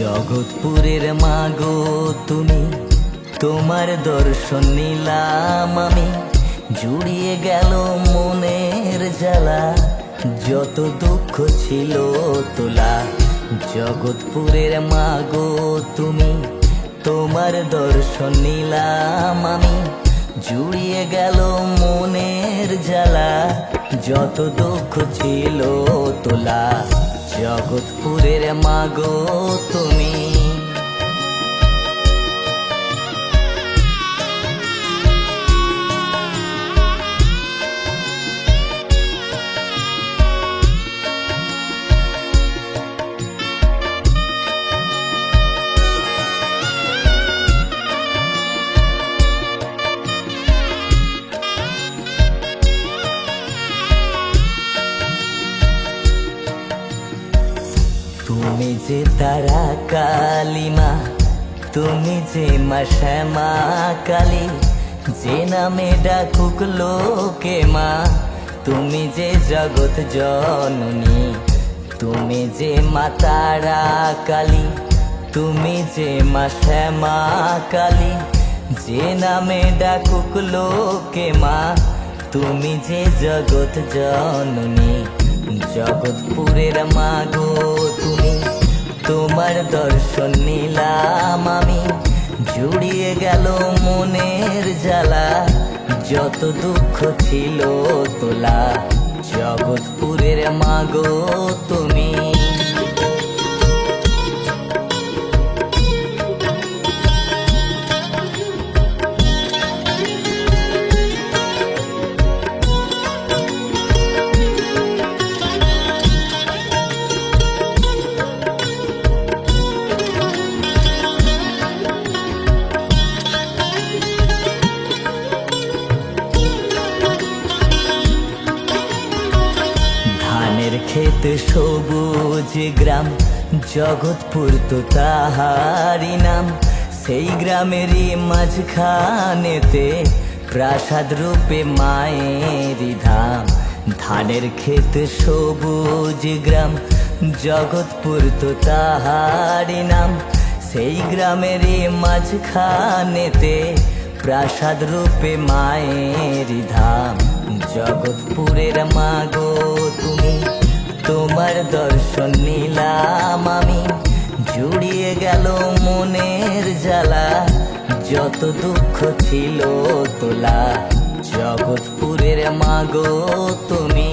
জগৎপুরের মাগো, তুমি তোমার দর্শন নিলাম আমি। জুড়িয়ে গেল মনের জ্বালা, যত দুঃখ ছিল তোলা। জগৎপুরের মাগো, তুমি তোমার দর্শন নিলাম আমি। জুড়িয়ে গেল মনের জ্বালা, যত দুঃখ ছিল তোলা। জগৎপুরের মাগো, তুমি তুমি যে তারা কালিমা, তুমি যে মা শ্যামা কালী, যে নামে ডাকুক লোকে মা, তুমি যে জগৎ জননী, তুমি যে মা তারা কালী, তুমি যে মা শ্যামা কালী, যে নামে ডাকুক লোকে মা, তুমি যে জগৎ জননী, জগৎপুরের মাগো তুমি তোমার দর্শন নিলাম আমি। জুড়িয়ে গেল মনের জ্বালা। যত দুঃখ ছিল তোলা। জগৎপুরের মাগো তুমি ধানের ক্ষেত সবুজ গ্রাম, জগৎপুর তো তাহারি নাম। সেই গ্রামেরই মাঝখানেতে প্রাসাদ রূপে মায়েরই ধাম। ধানের ক্ষেত সবুজ গ্রাম, জগৎপুর তো তাহারি নাম। সেই গ্রামেরই মাঝখানেতে প্রাসাদ রূপে মায়েরই ধাম। জগৎপুরের মাগো, তুমি তোমার দর্শন নিলাম আমি। জুড়িয়ে গেল মনের জ্বালা। যত দুঃখ ছিল তোলা। জগৎপুরের মাগো তুমি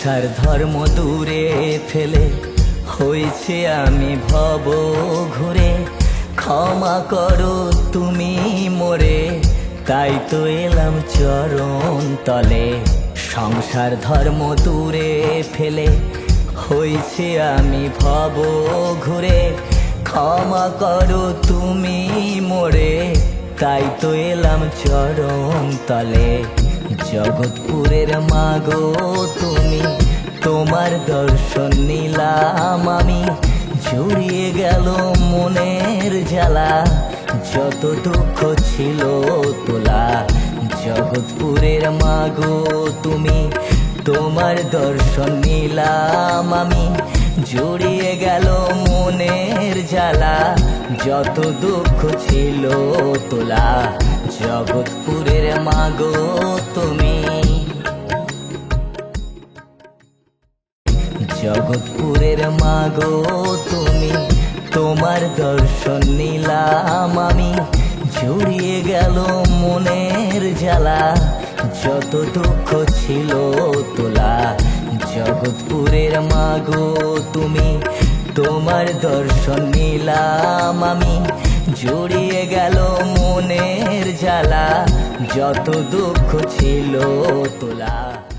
সংসার ধর্ম দূরে ফেলে, হয়েছে আমি ভব ঘুরে। ক্ষমা করো তুমি মোরে, তাই তো এলাম চরণ তলে। সংসার ধর্ম দূরে ফেলে, হয়েছে আমি ভব ঘুরে। ক্ষমা করো তুমি মোরে, তাই তো এলাম চরণ তলে। জগৎপুরের মাগো, তুমি তোমার দর্শন নিলাম আমি। জুড়িয়ে গেল মনের জ্বালা, যত দুঃখ ছিল তোলা। জগৎপুরের মাগো, তুমি তোমার দর্শন নিলাম আমি। জুড়িয়ে গেল মনের জ্বালা। যত দুঃখ ছিল তোলা, জগৎপুরের মাগো তুমি। জগৎপুরের মাগো তুমি, তোমার দর্শন নিলাম আমি। জড়িয়ে গেল মনের জ্বালা, যত দুঃখ ছিল তোলা জগৎপুরের মাগো, তুমি তোমার দর্শন নিলাম আমি। জড়িয়ে গেল মনের জ্বালা, যত দুঃখ ছিল তোলা।